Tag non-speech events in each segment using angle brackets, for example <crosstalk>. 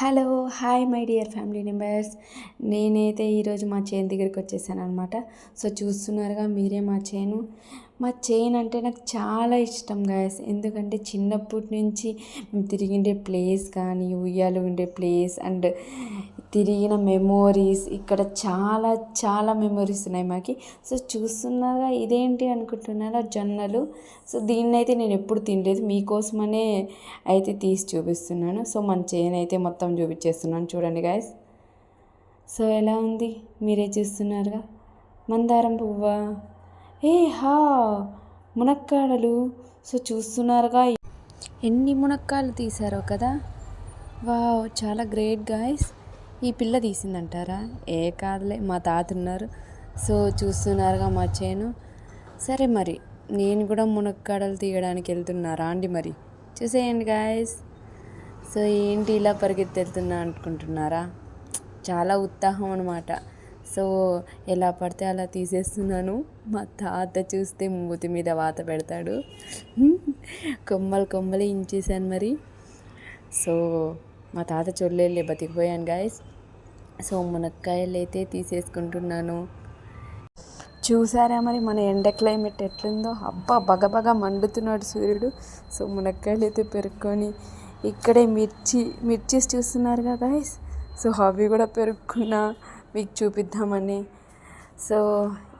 Hello hi my dear family members. నేనైతే ఈరోజు మా చేను దగ్గరికి వచ్చేసాను అనమాట సో చూస్తున్నారుగా మీరే మా చేను. మా చైన్ అంటే నాకు చాలా ఇష్టం గాయస్ ఎందుకంటే చిన్నప్పటి నుంచి మేము తిరిగిండే ప్లేస్ కానీ ఉయ్యాలు ఉండే ప్లేస్ అండ్ తిరిగిన మెమోరీస్ ఇక్కడ చాలా చాలా మెమోరీస్ ఉన్నాయి మాకి. సో చూస్తున్నారా ఇదేంటి అనుకుంటున్నారా జొన్నలు? సో దీన్ని అయితే నేను ఎప్పుడు తినలేదు. మీకోసమనే అయితే తీసి చూపిస్తున్నాను. సో మన చైన్ అయితే మొత్తం చూపించేస్తున్నాను. చూడండి గాయస్ సో ఎలా ఉంది? మీరే చూస్తున్నారుగా? మందారం పువ్వా? ఏ హా మునక్కాడలు. సో చూస్తున్నారుగా. ఎన్ని మునక్కాయలు తీశారో కదా. వావ్ చాలా గ్రేట్ గాయస్. ఈ పిల్ల తీసిందంటారా? ఏ కాదులే మా తాత ఉన్నారు. సో చూస్తున్నారుగా మా చేను. సరే మరి నేను కూడా మునక్కాడలు తీయడానికి వెళ్తున్నారా అండి మరి. చూసేయండి గాయస్. సో ఏంటి ఇలా పరిగెత్తెళ్తున్నా అనుకుంటున్నారా? చాలా ఉత్సాహం అనమాట సో ఎలా పడితే అలా తీసేస్తున్నాను. మా తాత చూస్తే మూతి మీద వాత పెడతాడు. కొమ్మలు కొమ్మలు ఇంచేసాను మరి. సో మా తాత చొల్లేళ్ళే బతికిపోయాను గాయస్ సో మునక్కాయలు అయితే తీసేసుకుంటున్నాను. చూసారా మరి మన ఎండ క్లైమేట్ ఎట్లుందో? అబ్బా బగబగ మండుతున్నాడు సూర్యుడు. సో మునక్కాయలు అయితే పెరుక్కొని ఇక్కడే మిర్చి మిర్చిస్ చూస్తున్నారుగా గాయస్ సో అవి కూడా పెరుక్కున్నా. మీకు చూపిద్దామని. సో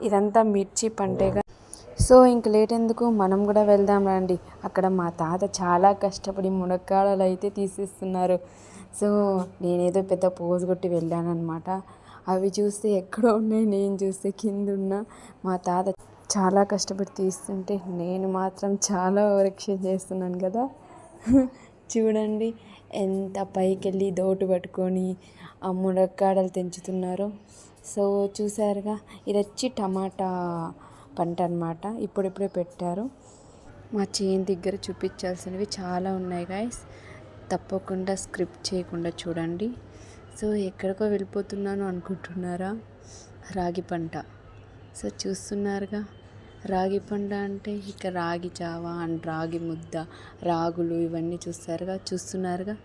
ఇదంతా మిర్చి పంటేగా. సో ఇంక లేట్ ఎందుకు? మనం కూడా వెళ్దాం రండి. అక్కడ మా తాత చాలా కష్టపడి మునక్కాడలు అయితే తీసిస్తున్నారు. సో నేనేదో పెద్ద పోజు కొట్టి వెళ్ళానమాట అవి చూస్తే ఎక్కడో ఉన్నాయి నేను చూస్తే కింద ఉన్న మా తాత చాలా కష్టపడి తీస్తుంటే నేను మాత్రం చాలా ఓరక్షణ చేస్తున్నాను కదా. <laughs> చూడండి ఎంత పైకి వెళ్ళి దోటు పట్టుకొని మునక్కాడలు తెంచుతున్నారు. సో చూసారుగా ఇది వచ్చి టమాటా పంట అనమాట ఇప్పుడిప్పుడే పెట్టారు. మా చేను దగ్గర చూపించాల్సినవి చాలా ఉన్నాయి గాయస్ తప్పకుండా స్క్రిప్ట్ చేయకుండా చూడండి. సో ఎక్కడికో వెళ్ళిపోతున్నాను అనుకుంటున్నారా? రాగి పంట. సో చూస్తున్నారుగా రాగి పంట అంటే ఇక రాగి జావా అండ్ రాగి ముద్ద రాగులు ఇవన్నీ చూస్తారుగా చూస్తున్నారుగా.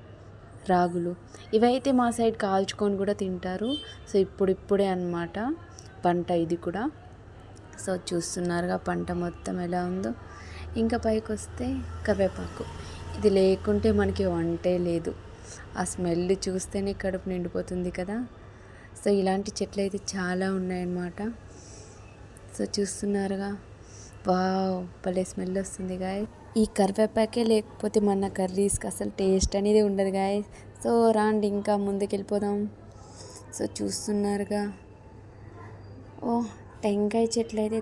రాగులు. ఇవైతే మా సైడ్ కాల్చుకొని కూడా తింటారు. సో ఇప్పుడిప్పుడే అనమాట పంట ఇది కూడా. సో చూస్తున్నారుగా పంట మొత్తం ఎలా ఉందో. ఇంకా పైకి వస్తే కరివేపాకు. ఇది లేకుంటే మనకి వంటే లేదు. ఆ స్మెల్ చూస్తేనే కడుపు నిండిపోతుంది కదా. సో ఇలాంటి చెట్లు అయితే చాలా ఉన్నాయన్నమాట. సో చూస్తున్నారుగా. వావ్ భలే స్మెల్ వస్తుంది గాయ. ఈ కరివేపాకే లేకపోతే మన కర్రీస్కి అసలు టేస్ట్ అనేది ఉండదు గాయ సో రాండి ఇంకా ముందుకు వెళ్ళిపోదాం సో చూస్తున్నారుగా. ఓ టెంకాయ చెట్లు అయితే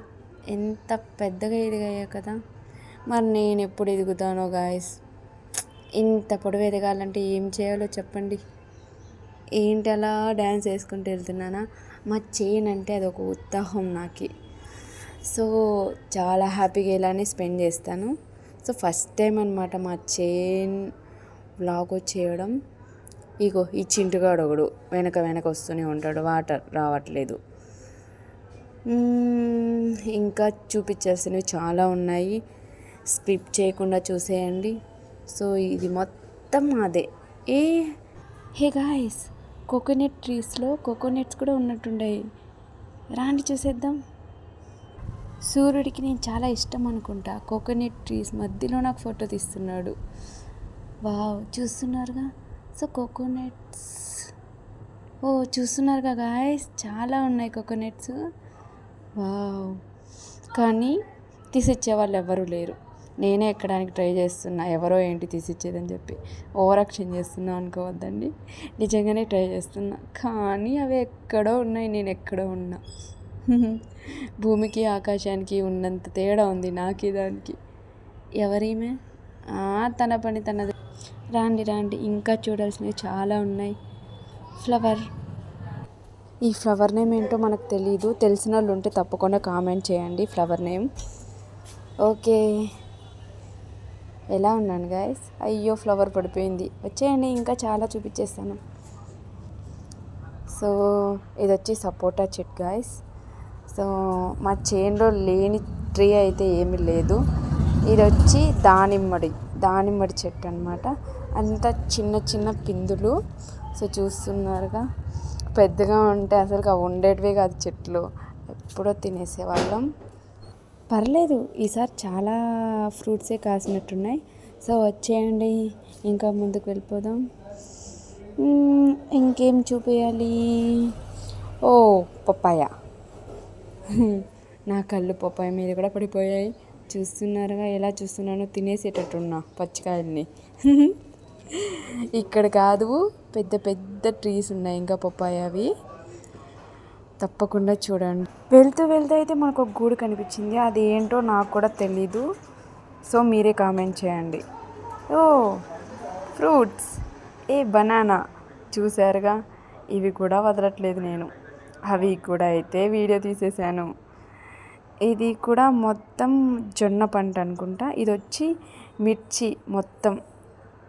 ఎంత పెద్దగా ఎదిగాయో కదా. మరి నేను ఎప్పుడు ఎదుగుతానో గాయస్. ఇంత పొడవు ఎదగాలంటే ఏం చేయాలో చెప్పండి. ఏంటి అలా డ్యాన్స్ వేసుకుంటూ వెళ్తున్నానా? మా చైన్ అంటే అది ఒక ఉత్సాహం నాకు. సో చాలా హ్యాపీగా ఇలానే స్పెండ్ చేస్తాను. సో ఫస్ట్ టైం అనమాట మా చైన్ బ్లాగ్ చేయడం ఇగో ఈ చింటుగాడు ఒకడు వెనక వెనక వస్తూనే ఉంటాడు వాటర్ రావట్లేదు. ఇంకా చూపించాల్సినవి చాలా ఉన్నాయి. స్క్రిప్ట్ చేయకుండా చూసేయండి. సో ఇది మొత్తం అదే ఏ? హే గాయస్ కోకోనట్ ట్రీస్లో కోకోనట్స్ కూడా ఉన్నట్టుండే రాండి చూసేద్దాం. సూర్యుడికి నేను చాలా ఇష్టం అనుకుంటా. కోకోనట్ ట్రీస్ మధ్యలో నాకు ఫోటో తీస్తున్నాడు. వావ్ చూస్తున్నారుగా? So coconuts. ఓ చూస్తున్నారుగా గాయస్? చాలా ఉన్నాయి కోకోనట్స్. వావ్. కానీ తీసిచ్చే వాళ్ళు ఎవరూ లేరు. నేనే ఎక్కడానికి ట్రై చేస్తున్నా. ఎవరో ఏంటి తీసిచ్చేదని చెప్పి. ఓవర్ యాక్షన్ చేస్తున్నా అనుకోవద్దండి. నిజంగానే ట్రై చేస్తున్నా. కానీ అవి ఎక్కడో ఉన్నాయి. నేను ఎక్కడో ఉన్నా. భూమికి ఆకాశానికి ఉన్నంత తేడా ఉంది నాకు దానికి. ఎవరిమే? తన పని తనది. రాండి రాండి. ఇంకా చూడాల్సినవి చాలా ఉన్నాయి. ఫ్లవర్. ఈ ఫ్లవర్ నేమ్ ఏంటో మనకు తెలీదు. తెలిసిన వాళ్ళు ఉంటే తప్పకుండా కామెంట్ చేయండి ఫ్లవర్ నేమ్. ఓకే. ఎలా ఉన్నాను గాయస్? అయ్యో ఫ్లవర్ పడిపోయింది. వచ్చేయండి ఇంకా చాలా చూపించేస్తాను. సో ఇది వచ్చి సపోటా చెట్ గాయస్. సో మా చేనులో లేని ట్రీ అయితే ఏమీ లేదు. ఇది వచ్చి దానిమ్మడి దానిమ్మడి చెట్టు అనమాట అంత చిన్న చిన్న పిందులు. సో చూస్తున్నారుగా పెద్దగా ఉంటే అసలు అవి ఉండేటివే కాదు చెట్లు. ఎప్పుడో తినేసేవాళ్ళం. పర్లేదు ఈసారి చాలా ఫ్రూట్సే కాసినట్టున్నాయి. సో వచ్చేయండి ఇంకా ముందుకు వెళ్ళిపోదాం. ఇంకేం చూపించాలి ఓ పప్పాయ. <laughs> నా కళ్ళు పొప్పాయి మీద కూడా పడిపోయాయి. చూస్తున్నారుగా ఎలా చూస్తున్నానో తినేసేటట్టున్నా పచ్చికాయల్ని. <laughs> ఇక్కడ కాదు పెద్ద పెద్ద ట్రీస్ ఉన్నాయి ఇంకా పొప్పాయి అవి. తప్పకుండా చూడండి. వెళ్తూ వెళ్తూ అయితే మనకు ఒక గూడు కనిపించింది. అది ఏంటో నాకు కూడా తెలీదు. సో మీరే కామెంట్ చేయండి. ఓ ఫ్రూట్స్. ఏ బనానా. చూసారుగా ఇవి కూడా వదలట్లేదు నేను. అవి కూడా అయితే వీడియో తీసేసాను. ఇది కూడా మొత్తం జొన్న పంట అనుకుంటా. ఇది వచ్చి మిర్చి మొత్తం.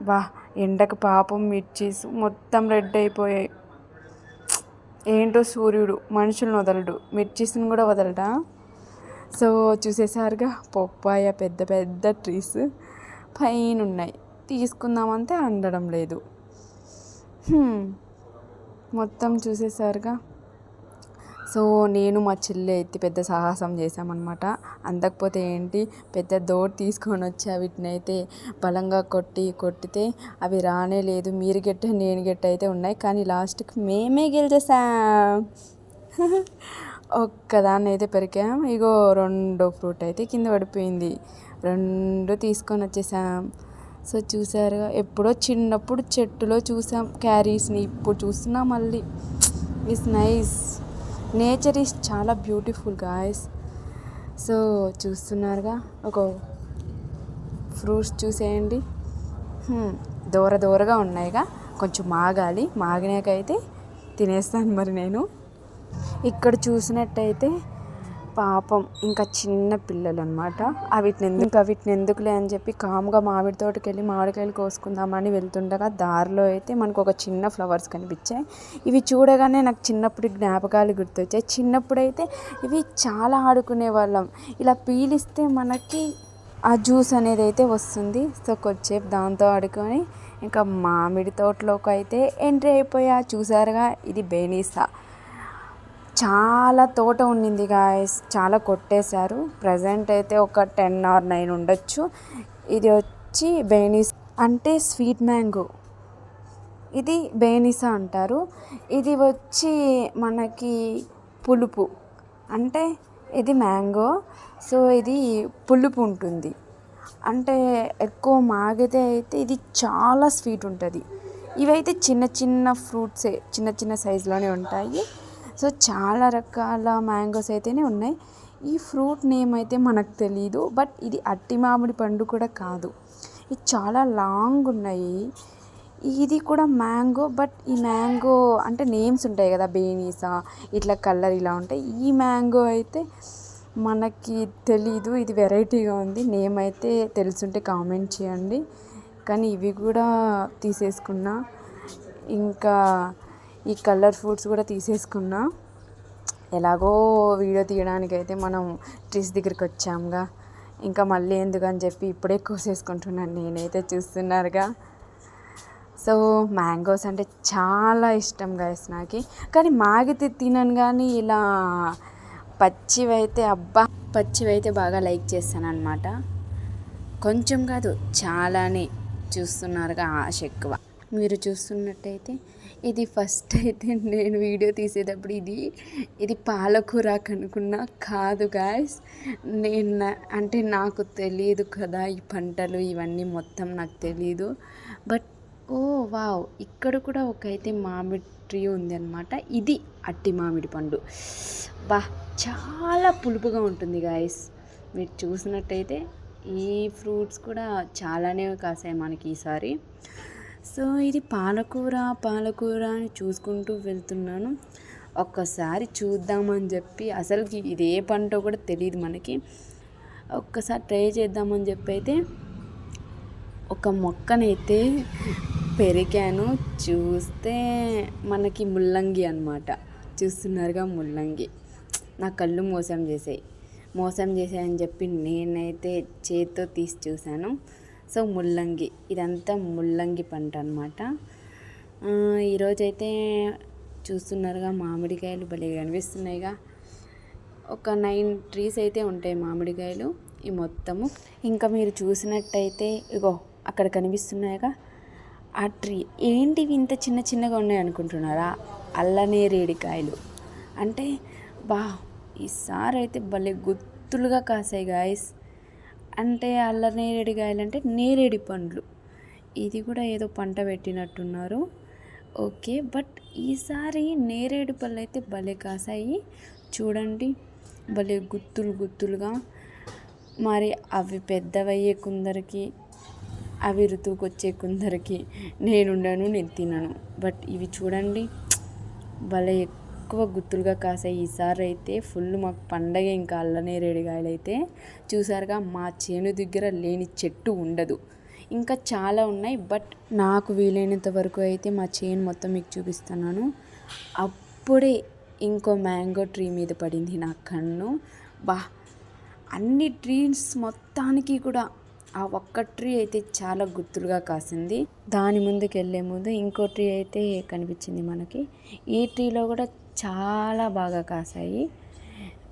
వా ఎండకు పాపం మిర్చీస్ మొత్తం రెడ్ అయిపోయాయి. ఏంటో సూర్యుడు మనుషులను వదలడు. మిర్చీస్ని కూడా వదలడా? సో చూసేసారుగా పొప్పాయ పెద్ద పెద్ద ట్రీస్ పైన ఉన్నాయి తీసుకుందామంటే అందడం లేదు. మొత్తం చూసేసారుగా. సో నేను మా చెల్లి అయితే పెద్ద సాహసం చేసామన్నమాట అందకపోతే ఏంటి పెద్ద డోర్ తీసుకొని వచ్చి వీటిని అయితే బలంగా కొట్టి కొట్టితే అవి రానే లేదు. మీరు గెట్ట నేను గెట్ట అయితే ఉన్నాయి. కానీ లాస్ట్కి మేమే గెలిచేసాం <laughs> ఒక్కదాన్ని అయితే పెరికాం ఇగో రెండో ఫ్రూట్ అయితే కింద పడిపోయింది. రెండు తీసుకొని వచ్చేసాం. సో చూసారుగా ఎప్పుడో చిన్నప్పుడు చెట్టులో చూసాం క్యారీస్ని. ఇప్పుడు చూస్తున్నా మళ్ళీ. ఇట్స్ నైస్ నేచర్ ఈస్ చాలా బ్యూటిఫుల్ గాయస్ సో చూస్తున్నారుగా ఒక ఫ్రూట్స్ చూసేయండి. దూర దూరగా ఉన్నాయిగా. కొంచెం మాగాలి. మాగినాకైతే తినేస్తాను మరి నేను. ఇక్కడ చూసినట్టయితే పాపం ఇంకా చిన్న పిల్లలు అనమాట వీటిని ఎందుకు ఇంకా వీటిని ఎందుకులే అని చెప్పి కామ్గా మామిడి తోటకి వెళ్ళి మామిడికాయలు కోసుకుందామని వెళ్తుండగా దారిలో అయితే మనకు ఒక చిన్న ఫ్లవర్స్ కనిపించాయి. ఇవి చూడగానే నాకు చిన్నప్పుడు జ్ఞాపకాలు గుర్తొచ్చాయి. చిన్నప్పుడైతే ఇవి చాలా ఆడుకునే వాళ్ళం. ఇలా పీలిస్తే మనకి ఆ జ్యూస్ అనేది అయితే వస్తుంది. సో కొద్దిసేపు దాంతో ఆడుకొని ఇంకా మామిడి తోటలోకి అయితే ఎంట్రీ అయిపోయా. చూసారుగా ఇది బేనీసా. చాలా తోట ఉండింది గాయస్ చాలా కొట్టేశారు. ప్రజెంట్ అయితే ఒక టెన్ ఆర్ నైన్ ఉండొచ్చు. ఇది వచ్చి బేనీస్ అంటే స్వీట్ మ్యాంగో. ఇది బేనిసా అంటారు. ఇది వచ్చి మనకి పులుపు. అంటే ఇది మ్యాంగో. సో ఇది పులుపు ఉంటుంది. అంటే ఎక్కువ మాగితే అయితే ఇది చాలా స్వీట్ ఉంటుంది. ఇవైతే చిన్న చిన్న ఫ్రూట్సే చిన్న చిన్న సైజులోనే ఉంటాయి. సో చాలా రకాల మ్యాంగోస్ అయితేనే ఉన్నాయి. ఈ ఫ్రూట్ నేమ్ అయితే మనకు తెలియదు బట్ ఇది అట్టి మామిడి పండు కూడా కాదు. ఇది చాలా లాంగ్ ఉన్నాయి. ఇది కూడా మ్యాంగో బట్ ఈ మ్యాంగో అంటే నేమ్స్ ఉంటాయి కదా బేనీసా ఇట్లా కలర్ ఇలా ఉంటాయి. ఈ మ్యాంగో అయితే మనకి తెలీదు ఇది వెరైటీగా ఉంది. నేమ్ అయితే తెలుసుంటే కామెంట్ చేయండి. కానీ ఇవి కూడా తీసేసుకున్నా. ఇంకా ఈ కలర్ ఫ్రూట్స్ కూడా తీసేసుకున్నా. ఎలాగో వీడియో తీయడానికి అయితే మనం ట్రీస్ దగ్గరికి వచ్చాముగా ఇంకా మళ్ళీ ఎందుకని చెప్పి ఇప్పుడే కోసేసుకుంటున్నాను. నేనైతే చూస్తున్నారుగా. సో మ్యాంగోస్ అంటే చాలా ఇష్టం గాయస్ నాకు. కానీ మాగితే తినను కానీ ఇలా పచ్చివైతే అబ్బా పచ్చివైతే బాగా లైక్ చేస్తాను అనమాట కొంచెం కాదు చాలానే చూస్తున్నారుగా ఆశ ఎక్కువ. మీరు చూస్తున్నట్టయితే ఇది ఫస్ట్ అయితే నేను వీడియో తీసేటప్పుడు ఇది ఇది పాలకూర కనుకున్నా కాదు గాయస్ నేను అంటే నాకు తెలియదు కదా ఈ పంటలు ఇవన్నీ మొత్తం నాకు తెలియదు బట్ ఓ వావ్ ఇక్కడ కూడా ఒక అయితే మామిడి ట్రీ ఉంది అనమాట ఇది అట్టి మామిడి పండు. బా చాలా పులుపుగా ఉంటుంది గాయస్ మీరు చూసినట్టయితే ఈ ఫ్రూట్స్ కూడా చాలానే కాసాయి మనకి ఈసారి. సో ఇది పాలకూర పాలకూర అని చూసుకుంటూ వెళ్తున్నాను. ఒక్కసారి చూద్దామని చెప్పి అసలుకి ఇది ఏ పంటో కూడా తెలియదు మనకి. ఒక్కసారి ట్రై చేద్దామని చెప్పి అయితే ఒక మొక్కనైతే పెరిగాను. చూస్తే మనకి ముల్లంగి అనమాట చూస్తున్నారుగా ముల్లంగి. నా కళ్ళు మోసం చేసాయి. మోసం చేసాయని చెప్పి నేనైతే చేతితో తీసి చూశాను. సో ముల్లంగి ఇదంతా ముల్లంగి పంట అనమాట ఈరోజైతే చూస్తున్నారుగా మామిడికాయలు భలే కనిపిస్తున్నాయిగా. ఒక నైన్ ట్రీస్ అయితే ఉంటాయి మామిడికాయలు ఈ మొత్తము. ఇంకా మీరు చూసినట్టయితే ఇగో అక్కడ కనిపిస్తున్నాయిగా ఆ ట్రీ. ఏంటివి ఇంత చిన్న చిన్నగా ఉన్నాయి అనుకుంటున్నారా? అల్లనేరేడికాయలు అంటే బా ఈసారి అయితే భలే గుత్తులుగా కాసాయి గాయస్. అంటే అల్ల అల్లనేరేడికాయలు అంటే నేరేడి పండ్లు. ఇది కూడా ఏదో పంట పెట్టినట్టున్నారు. ఓకే బట్ ఈసారి నేరేడు పళ్ళు అయితే భలే కాసాయి. చూడండి భలే గుత్తులు గుత్తులుగా. మరి అవి పెద్దవయ్యే కొందరికి అవి ఋతువుకి వచ్చే కొందరికి నేనుండను నేను తినను. బట్ ఇవి చూడండి భలే ఎక్కువ గుత్తులుగా కాసాయి ఈసారి అయితే ఫుల్ మాకు పండగ ఇంకా అల్లనేరేడుగాయలు అయితే చూసారుగా మా చేను దగ్గర లేని చెట్టు ఉండదు. ఇంకా చాలా ఉన్నాయి బట్ నాకు వీలైనంత వరకు అయితే మా చేను మొత్తం మీకు చూపిస్తున్నాను. అప్పుడే ఇంకో మ్యాంగో ట్రీ మీద పడింది నా కన్ను. బా అన్ని ట్రీస్ మొత్తానికి కూడా ఆ ఒక్క ట్రీ అయితే చాలా గుర్తులుగా కాసింది. దాని ముందుకు వెళ్ళే ముందు ఇంకో ట్రీ అయితే కనిపించింది మనకి. ఈ ట్రీలో కూడా చాలా బాగా కాసాయి.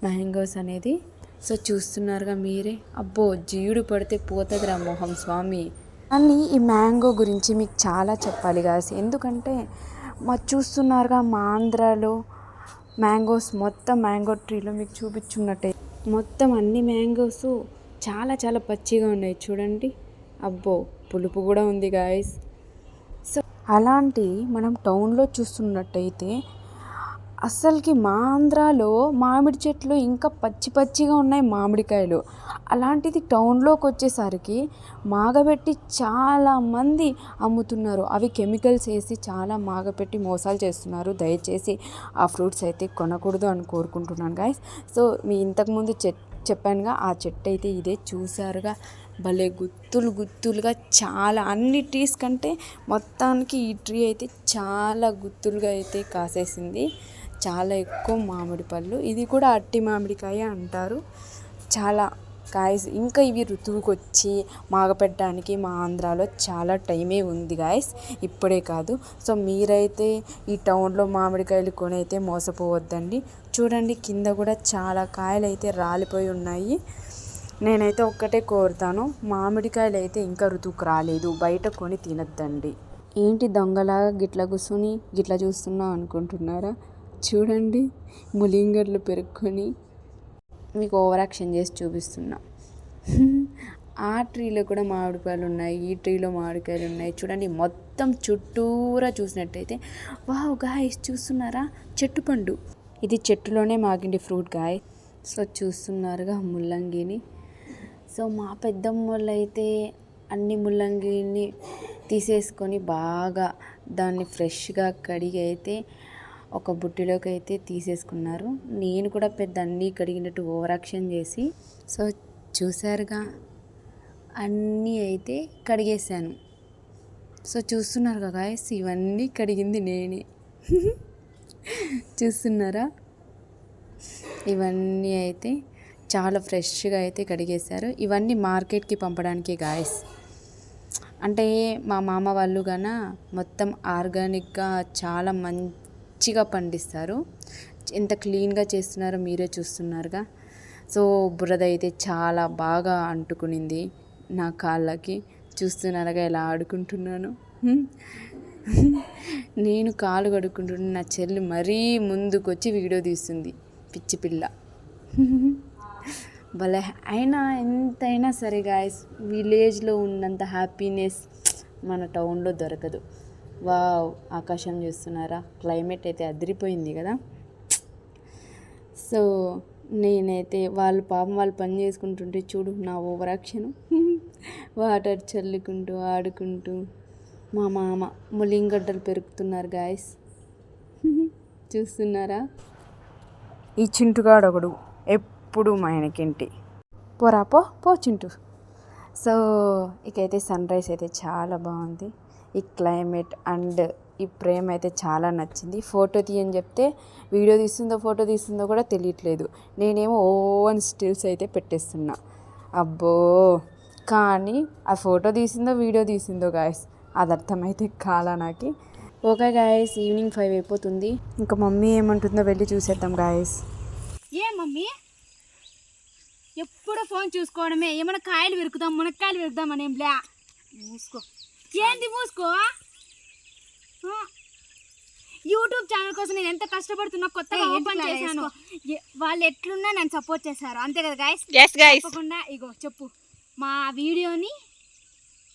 మ్యాంగోస్ అనేది. సో చూస్తున్నారుగా మీరే. అబ్బో జీవుడు పడితే పోతుందిరా మొహం స్వామి. అని ఈ మ్యాంగో గురించి మీకు చాలా చెప్పాలి కాస్ ఎందుకంటే మా చూస్తున్నారుగా మా ఆంధ్రాలో మ్యాంగోస్ మొత్తం మ్యాంగో ట్రీలో మీకు చూపించున్నట్టే. మొత్తం అన్ని మ్యాంగోస్ చాలా చాలా పచ్చిగా ఉన్నాయి. చూడండి. అబ్బో పులుపు కూడా ఉంది గాయస్. సో అలాంటి మనం టౌన్లో చూస్తున్నట్టయితే అస్సలకి మా ఆంధ్రాలో మామిడి చెట్లు ఇంకా పచ్చి పచ్చిగా ఉన్నాయి మామిడికాయలు. అలాంటిది టౌన్లోకి వచ్చేసరికి మాగబెట్టి చాలామంది అమ్ముతున్నారు. అవి కెమికల్స్ వేసి చాలా మాగపెట్టి మోసాలు చేస్తున్నారు. దయచేసి ఆ ఫ్రూట్స్ అయితే కొనకూడదు అని కోరుకుంటున్నాను గాయస్ సో మీ ఇంతకుముందు చెట్ చెప్పానుగా ఆ చెట్టు అయితే ఇదే చూసారుగా భలే గుత్తులు గుత్తులుగా చాలా అన్ని ట్రీస్ కంటే మొత్తానికి ఈ ట్రీ అయితే చాలా గుత్తులుగా అయితే కాసేసింది. చాలా ఎక్కువ మామిడి పళ్ళు. ఇది కూడా అట్టి మామిడికాయ అంటారు. చాలా గాయస్ ఇంకా ఇవి ఋతువుకి వచ్చి మాగపెట్టడానికి మా ఆంధ్రాలో చాలా టైమే ఉంది గాయస్ ఇప్పుడే కాదు. సో మీరైతే ఈ టౌన్లో మామిడికాయలు కొనైతే మోసపోవద్దండి. చూడండి కింద కూడా చాలా కాయలు అయితే రాలిపోయి ఉన్నాయి. నేనైతే ఒక్కటే కోరుతాను మామిడికాయలు అయితే ఇంకా ఋతువుకు రాలేదు. బయట కొని తినద్దండి. ఏంటి దొంగలాగా గిట్ల కూర్చొని గిట్ల చూస్తున్నా అనుకుంటున్నారా? చూడండి. ములింగర్లు పెరుక్కొని మీకు ఓవర్ యాక్షన్ చేసి చూపిస్తున్నా. ఆ ట్రీలో కూడా మామిడికాయలు ఉన్నాయి ఈ ట్రీలో మామిడికాయలు ఉన్నాయి. చూడండి మొత్తం చుట్టూరా చూసినట్టయితే వావ్ గాయస్ చూస్తున్నారా? చెట్టు పండు. ఇది చెట్టులోనే మాగిండి ఫ్రూట్ గాయ. సో చూస్తున్నారుగా ముల్లంగిని. సో మా పెద్దమ్మ వాళ్ళు అయితే అన్ని ముల్లంగిని తీసేసుకొని బాగా దాన్ని ఫ్రెష్గా కడిగి అయితే ఒక బుట్టిలోకి అయితే తీసేసుకున్నారు. నేను కూడా పెద్ద అన్నీ కడిగినట్టు ఓవరాక్షన్ చేసి సో చూసారుగా అన్నీ అయితే కడిగేశాను. సో చూస్తున్నారు కదా ఇవన్నీ కడిగింది నేనే. చూస్తున్నారా? ఇవన్నీ అయితే చాలా ఫ్రెష్గా అయితే కడిగేశారు. ఇవన్నీ మార్కెట్కి పంపడానికి గాయస్ అంటే మా మామ వాళ్ళు గన మొత్తం ఆర్గానిక్గా చాలా మంచి పిచ్చిగా పండిస్తారు. ఎంత క్లీన్గా చేస్తున్నారో మీరే చూస్తున్నారుగా. సో బురద అయితే చాలా బాగా అంటుకునింది నా కాళ్ళకి. చూస్తున్నారుగా ఎలా ఆడుకుంటున్నాను. నేను కాలు కడుక్కుంటున్న నా చెల్లి మరీ ముందుకొచ్చి వీడియో తీస్తుంది. పిచ్చి పిల్ల. భలే. అయినా ఎంతైనా సరే గాయస్ విలేజ్లో ఉన్నంత హ్యాపీనెస్ మన టౌన్లో దొరకదు. వావ్ ఆకాశం చూస్తున్నారా? క్లైమేట్ అయితే అదిరిపోయింది కదా. సో నేనైతే వాళ్ళు పాపం వాళ్ళు పని చేసుకుంటుంటే చూడు నా ఓవరాక్షన్. వాటర్ <laughs> చల్లుకుంటూ ఆడుకుంటూ మా మామ ములింగడ్డలు పెరుగుతున్నారు గాయస్ <laughs> చూస్తున్నారా? ఈ చింటుగాడు ఒకడు ఎప్పుడు మా ఆయనకింటి పోరా పో పో చింటు. సో ఇకైతే సన్ రైజ్ అయితే చాలా బాగుంది. ఈ క్లైమేట్ అండ్ ఈ ప్రేమ అయితే చాలా నచ్చింది. ఫోటో తీయని చెప్తే వీడియో తీస్తుందో ఫోటో తీస్తుందో కూడా తెలియట్లేదు. నేనేమో ఓవన్ స్టిల్స్ అయితే పెట్టేస్తున్నా. అబ్బో! కానీ ఆ ఫోటో తీసిందో వీడియో తీసిందో గాయస్ అది అర్థమైతే కాలా నాకు. ఓకే గాయస్ ఈవినింగ్ ఫైవ్ అయిపోతుంది. ఇంకా మమ్మీ ఏమంటుందో వెళ్ళి చూసేద్దాం గాయస్ ఏ మమ్మీ? ఎప్పుడు ఫోన్ చూసుకోవడమే? ఏమైనా కాయలు విరుకుదాం మునక్కాయలు విరుకుదాం అని ఏం లే. మూసుకో. ఏంది మూసుకో. యూట్యూబ్ ఛానల్ కోసం నేను ఎంత కష్టపడుతున్నా కొత్తగా ఓపెన్ చేశాను. వాళ్ళు ఎట్లున్నా నన్ను సపోర్ట్ చేశారు అంతే కదా గాయస్ ఎస్ గైస్ తప్పకుండా ఇగో చెప్పు. మా వీడియోని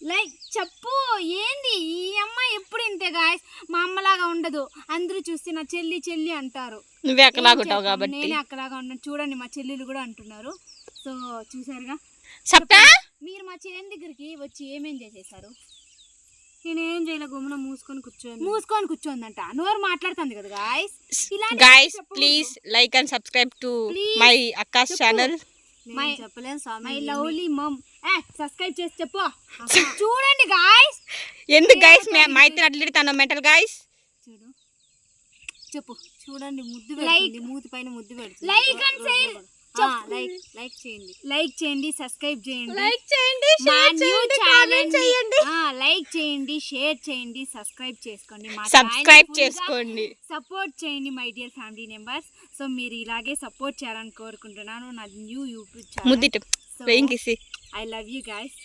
లైక్ చెప్పు. ఏంది? ఈ అమ్మాయి ఎప్పుడు ఇంతే గాయస్ మా అమ్మలాగా ఉండదు. అందరూ చూస్తే నా చెల్లి చెల్లి అంటారు. నువ్వే చేస్తాం? కాబట్టి. నేనే అక్కలాగా ఉన్నాను. చూడండి మా చెల్లెలు కూడా అంటున్నారు. సో చూసారుగా? మీరు మా చేను దగ్గరికి వచ్చి ఏమేం చేసేసారు? నేనేం చేయలే గుమ్మన మూసుకొని కూర్చోండి మూసుకొని కూర్చోందంట. నోరు మాట్లాడుతుంది కదా గాయస్ చెప్పకూడదు. Please like and subscribe to. My అక్కాస్. Channel my my lovely mum A subscribe చేసి చెప్పు. <laughs> చూడండి గాయస్ ఎందుకు గైస్ మా ఇద్దరు అట్లా తన మెంటల్ చూడు. చెప్పు. చూడండి ముద్దు. పెడుతుంది మూతి పైన ముద్దు పెడుతుంది. Like and share like like చేయండి. లైక్ చేయండి సబ్స్క్రైబ్ చేయండి. లైక్ చేయండి షేర్ చేయండి కామెంట్ చేయండి. లైక్ చేయండి షేర్ చేయండి సబ్స్క్రైబ్ చేసుకోండి. మా సబ్స్క్రైబ్ చేసుకోండి. సపోర్ట్ చేయండి my dear family members. So మీరు ఇలాగే సపోర్ట్ చేయాలని కోరుకుంటున్నాను. నా new YouTube channel. I love you guys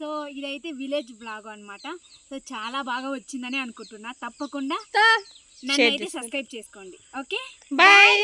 so ఇదైతే విలేజ్ బ్లాగ్ అన్నమాట. సో చాలా బాగా వచ్చిందని అనుకుంటున్నా. తప్పకుండా నన్ను అయితే చేసుకోండి. సబ్స్క్రైబ్ చేసుకోండి. ఓకే? బాయ్